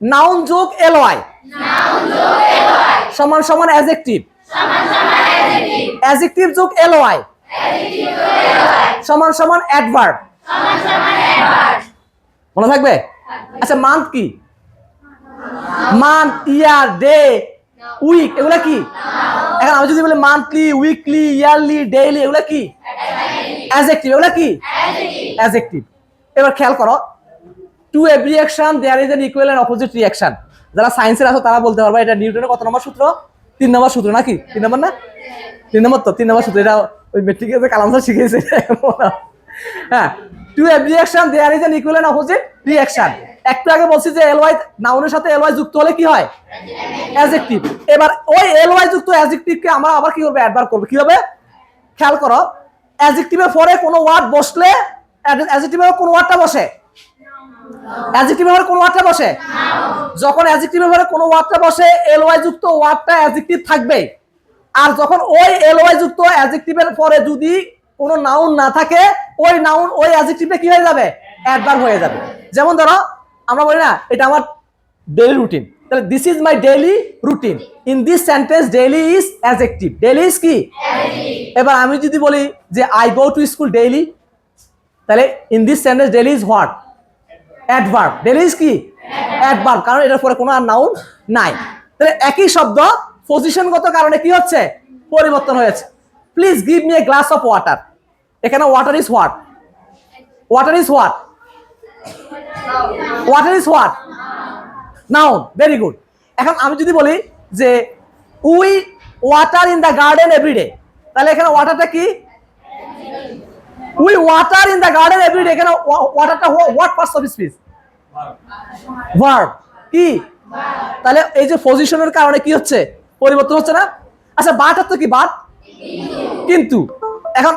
Noun যোগ LY সমান সমান অ্যাজেক্টিভ অ্যাজেক্টিভ যোগ এলওয়াই সমান সমান অ্যাডভার্ব মনে থাকবে? আচ্ছা মান্থ কি? মান্থ ইয়ার ডে উইক এগুলা কি? এখন আমি যদি বলি মান্থলি উইকলি ইয়ারলি ডেইলি এগুলা কি? অ্যাজেক্টিভ এগুলা কি? অ্যাজেক্টিভ এবার খেয়াল করো to every action there is an equal and opposite reaction যারা সায়েন্সের আছো, তারা বলতে পারবে, এটা নিউটনের কত নম্বর সূত্র? তিন নম্বর সূত্র নাকি? তিন নম্বর না? তিন নম্বর তো, তিন নম্বর সূত্র। এটা ওই মেট্রিকে যে কালাম স্যার শিখিয়েছে। হ্যাঁ to every action there is an equal and opposite reaction একটু আগে বলছি যে এলওয়াই নাউনের সাথে এলওয়াই যুক্ত হলে কি হয়? অ্যাজেক্টিভ এবার ওই এলওয়াই যুক্ত অ্যাজেক্টিভকে আমরা আবার কি করব অ্যাডভার করব? কি হবে খেয়াল করো অ্যাজেক্টিভের পরে কোনো ওয়ার্ড বসলে অ্যাজেক্টিভের কোন ওয়ার্ডটা বসে। অ্যাডজেক্টিভের পরে কোন ওয়ার্ডটা বসে? যখন অ্যাডজেক্টিভের পরে কোন ওয়ার্ডটা বসে এলওয়াই যুক্ত ওয়ার্ডটা অ্যাডজেক্টিভ থাকবে। আর যখন ওই এলওয়াই যুক্ত অ্যাডজেক্টিভের পরে যদি কোনো নাউন না থাকে, ওই নাউন ওই অ্যাডজেক্টিভটা কি হয়ে যাবে? অ্যাডভার্ব হয়ে যাবে। যেমন ধরো, আমরা বলি না, এটা আমার ডেইলি রুটিন তাহলে this is my daily routine in this sentence daily is adjective daily is কি? এবার আমি যদি বলি যে I go to school daily তাহলে in this sentence daily is what adverb daily is কি? অ্যাডভার্ব কারণ এটার পরে কোনো আর নাউন নাই। তাহলে একই শব্দ পজিশনগত কারণে কি হচ্ছে? পরিবর্তন হয়েছে। Please give me a glass of water এখানে water is what water is what water is what noun very good এখন আমি যদি বলি যে we water in the garden every day তাহলে এখানে ওয়াটারটা কি? We water in the garden every day এখানে ওয়াটারটা what parts of speech verb কি? তাহলে এই যে পজিশনের কারণে কি হচ্ছে? পরিবর্তন হচ্ছে না? আচ্ছা বাট অর্থ কি বাট কিন্তু এখন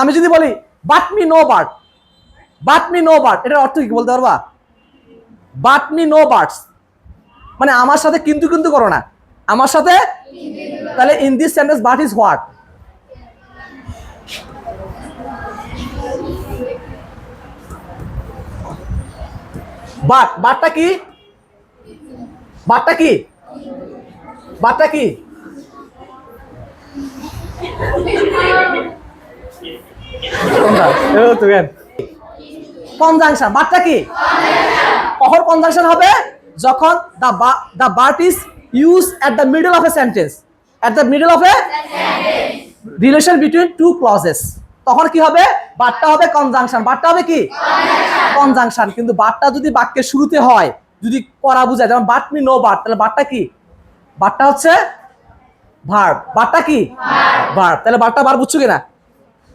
আমি যদি বলি but me no bird but me no bird এটার অর্থ কি বলতে পারবা? বাট মি নো বার্ডস মানে আমার সাথে কিন্তু কিন্তু করো না। আমার সাথে? তাহলে in this sentence but is what but বাটটা কি? বাটটা কি? বাটটা কি? কনজাংশন বাটটা কি? কখন কনজাংশন হবে? যখন the the but is use the middle of a sentence the middle of a relation between two clauses তখন কি হবে? বাটটা হবে কনজাংশন বাটটা হবে কি? কনজাংশন কিন্তু বাটটা যদি বাক্যের শুরুতে হয় যদি করা বুঝায় যেমন বাট মি নো বাট তাহলে বাটটা কি? বাটটা হচ্ছে ভার্ব বাটটা কি? ভার্ব তাহলে বাটটা বার বুঝছ কিনা?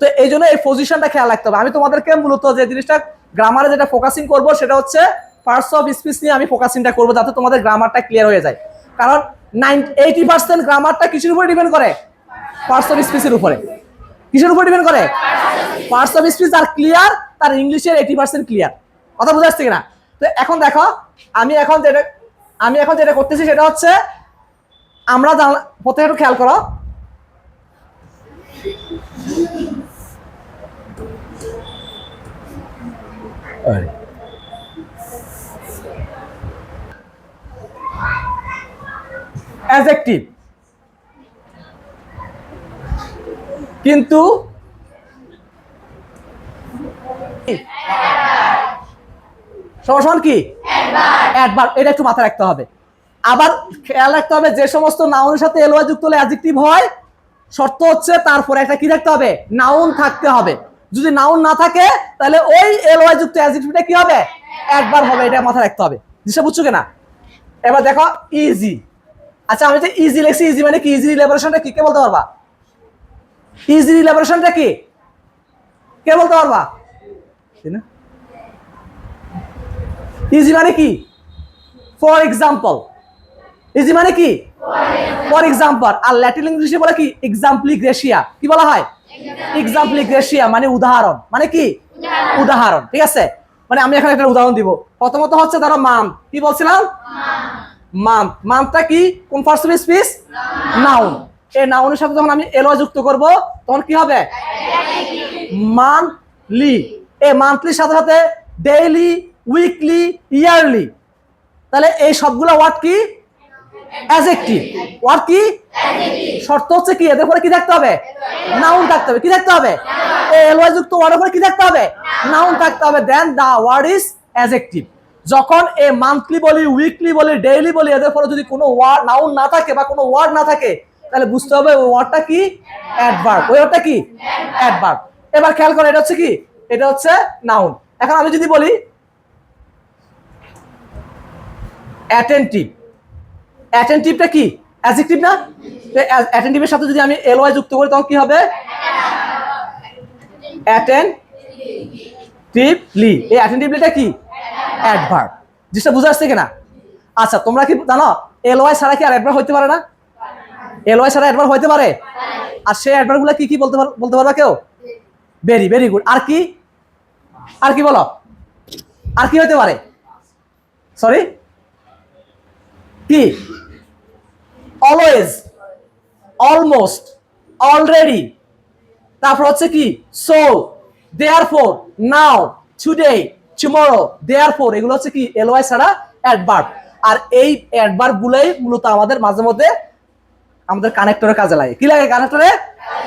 তো এই জন্য এই পজিশনটা খেয়াল রাখতে হবে। আমি তোমাদেরকে মূলত যে জিনিসটা গ্রামারে যেটা ফোকাসিং করব সেটা হচ্ছে পার্টস অফ স্পিচ নিয়ে আমি ফোকাসিংটা করব যাতে তোমাদের গ্রামারটা ক্লিয়ার হয়ে যায়। কারণ নাইন এইটি পার্সেন্ট গ্রামারটা কিসের উপরে ডিপেন্ড করে? পার্টস অফ স্পিচের উপরে। কিসের উপরে ডিপেন্ড করে? পার্টস অফ স্পিচ আর ক্লিয়ার তার ইংলিশের এইটি পার্সেন্ট ক্লিয়ার কথা বুঝে আসছে কিনা? তো এখন দেখো আমি এখন যেটা আমি এখন যেটা করতেছি সেটা হচ্ছে আমরা প্রথমে একটু খেয়াল করো। অ্যাজেক্টিভ কিন্তু সমান কি? অ্যাডভার্ব এটা একটু মাথায় রাখতে হবে। আবার খেয়াল রাখতে হবে, যে সমস্ত নাউনের সাথে এলওয়াই যুক্ত হলে অ্যাডজেক্টিভ হয়, শর্ত হচ্ছে তারপরে একটা কি থাকতে হবে? নাউন থাকতে হবে। যদি নাউন না থাকে, তাহলে ওই এলওয়াই যুক্ত অ্যাডজেক্টিভটা কি হবে? একবার হবে। এটা মাথায় রাখতে হবে। জিনিসটা বুঝছ কিনা? এবার দেখো ইজি আচ্ছা আমি যে ইজি লিখছি ইজি মানে কি? ইজি ইলাবোরেশনটা কি? কে বলতে পারবা? ইজি ইলাবোরেশনটা কি? কে বলতে পারবা? ইজি মানে কি? ফর এক্সাম্পল ইজি মানে কি? ফর এক্সাম্পল আর ল্যাটিন ইংলিশে বলে কি? এক্সাম্পলিক রেশিয়া কি বলা হয়? এক্সাম্পলিক রেশিয়া মানে উদাহরণ। মানে কি? উদাহরণ। ঠিক আছে? মানে আমি এখানে একটা উদাহরণ দিব। প্রথমত হচ্ছে ধরো মাম। কি বলছিলাম? মান্থ মান্থটা কি? কোন ফার্স্ট স্পিচ নাউন এই নাউনের সাথে যখন আমি এলো যুক্ত করব, তখন কি হবে? মান্থলি এই মান্থলির সাথে সাথে ডেইলি উইকলি ইয়ারলি তাহলে এই সবগুলো ওয়ার্ড কি? অ্যাজেক্টিভ ওয়ার্ড কি? শর্ত হচ্ছে কি? এদের পরে কি থাকতে হবে? নাউন থাকতে হবে। কি থাকতে হবে? এলওয়াই যুক্ত ওয়ার্ডের পরে কি থাকতে হবে? নাউন থাকতে হবে। Then the word is adjective যখন এ মান্থলি বলি উইকলি বলি ডেইলি বলি, এদের পরে যদি কোনো ওয়ার্ড নাউন না থাকে বা কোনো ওয়ার্ড না থাকে, তাহলে বুঝতে হবে ওই ওয়ার্ডটা কি? অ্যাডভার্ব ওই ওয়ার্ডটা কি? অ্যাডভার্ব এবার খেয়াল করো, এটা হচ্ছে কি? এটা হচ্ছে নাউন এখন আমি যদি বলি অ্যাটেন্টিভ অ্যাটেন্টিভটা কি? অ্যাডজেক্টিভ না? অ্যাটেন্টিভের সাথে যদি আমি এলওয়াই যুক্ত করি, তখন কি হবে? অ্যাটেন্টিভলি এই অ্যাটেন্টিভলিটা কি? অ্যাডভার্ব জিনিসটা বুঝে আসছে কিনা? আচ্ছা তোমরা কি জানো এলওয়াই ছাড়া কি আর অ্যাডভার্ব হইতে পারে না? এলওয়াই ছাড়া অ্যাডভার্ব হইতে পারে? আর সেই অ্যাডভার্বগুলো কি কি বলতে বলতে পারবা কেউ? ভেরি ভেরি গুড আর কি? আর কি বলো? আর কি হতে পারে? সরি কি? অলওয়েজ অলমোস্ট অলরেডি তারপর হচ্ছে কি? So therefore now today tomorrow therefore এগুলো হচ্ছে কি? এলওয়াই ছাড়া অ্যাডভার্ব আর এই অ্যাডভার্ব গুলোই মূলত আমাদের মাঝে মধ্যে আমাদের কানেক্টরে কাজে লাগে। কি লাগে কানেক্টরে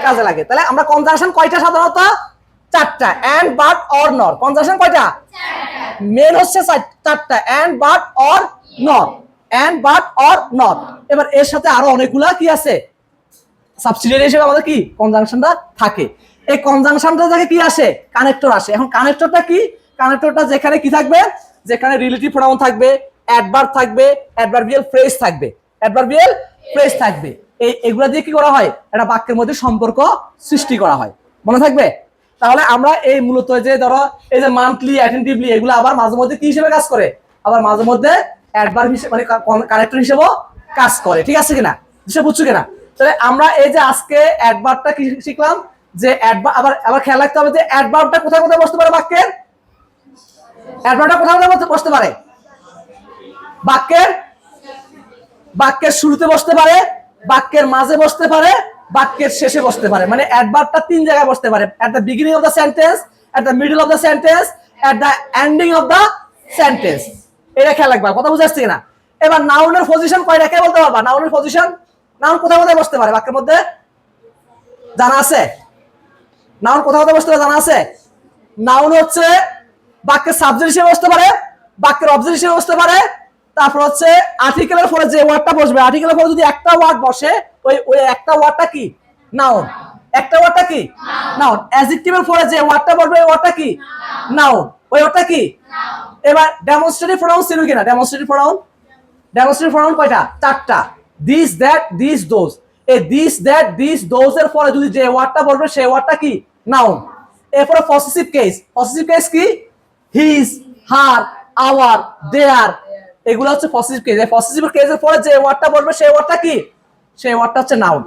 কাজে লাগে। তাহলে আমরা কনজাংশন কয়টা সাধারণত? চারটা and but or nor conjunction কয়টা? মেন হচ্ছে চারটা and but or not and but or not এবার এর সাথে আরও অনেকগুলা কি আছে? সাবসিডিয়ারি হিসেবে আমাদের কি? কনজাংশনটা থাকে। এই কনজাংশনটা থেকে কি আসে? কানেক্টর আসে। এখন কানেক্টরটা কি? কানেক্টরটা যেখানে কি থাকবে? যেখানে রিলেটিভ প্রোনাউন থাকবে অ্যাডভার্ব থাকবে অ্যাডভার্বিয়াল ফ্রেজ থাকবে। অ্যাডভার্বিয়াল ফ্রেজ থাকবে। এই, এগুলা দিয়ে কি করা হয়? একটা বাক্যের মধ্যে সম্পর্ক সৃষ্টি করা হয়। মনে থাকবে? তাহলে আমরা এই মূলত যে ধরো, এই যে মান্থলি অ্যাটেন্টিভলি এগুলো আবার মাঝে মধ্যে কি হিসেবে কাজ করে? আবার মাঝে মধ্যে অ্যাডভার্ব হিসেবে মানে কানেক্টর হিসেবেও কাজ করে, ঠিক আছে কিনা? হিসেবে বুঝছ কিনা? তাহলে আমরা এই যে আজকে অ্যাডভার্বটা কি শিখলাম? যে আবার আবার খেয়াল রাখতে হবে যে অ্যাডভার্বটা কোথায় কোথায় বসতে পারে বাক্যের? অ্যাডভার্বটা কোথায় কোথায় বসতে পারে? বাক্যের বাক্যের শুরুতে বসতে পারে, বাক্যের মাঝে বসতে পারে বাক্যের শেষে বসতে পারে। মানে অ্যাডভার্বটা তিন জায়গায় বসতে পারে। At the beginning of the sentence at the middle of the sentence at the ending of the sentence এটা খেয়াল রাখবা, কথা বুঝে আসছে কিনা? এবার নাউনের পজিশন কয়টা? কে বলতে পারবা? নাউনের পজিশন নাউন কোথায় কোথায় বসতে পারে? বাক্যের মধ্যে? জানা আছে? নাউন কোথায় কোথায় বসতে পারে? জানা আছে? নাউন হচ্ছে বাক্যের সাবজেক্ট হিসেবে বসতে পারে, বাক্যের অবজেক্ট হিসেবে বসতে পারে তারপর হচ্ছে আর্টিকেলের পরে যে ওয়ার্ডটা বসবে আর্টিকেলের পরে যদি একটা ওয়ার্ড বসে, ওই ওই একটা ওয়ার্ডটা কি? নাউন একটা ওয়ার্ডটা কি? নাউন অ্যাডজেক্টিভের পরে যে ওয়ার্ডটা বসবে, ওই ওয়ার্ডটা কি? নাউন ওই ওয়ার্ডটা কি? এবার ডেমনস্ট্রেটিভ প্রোনাউন ছিল কিনা? ডেমনস্ট্রেটিভ প্রোনাউন ডেমনস্ট্রেটিভ প্রোনাউন কয়টা? চারটা। দিস দ্যাট দিস দোজ এই দিস দ্যাট দিস দোজ এর পরে যদি যে ওয়ার্ডটা বলবে সেই ওয়ার্ডটা কি? নাউন এরপরে পসেসিভ কেস পসেসিভ কেস কি? হিজ হার আওয়ার দেয়ার এগুলো হচ্ছে পসেসিভ কেস এই কেজের পরে যে ওয়ার্ডটা বলবে, সেই ওয়ার্ডটা কি? সেই ওয়ার্ডটা হচ্ছে নাউন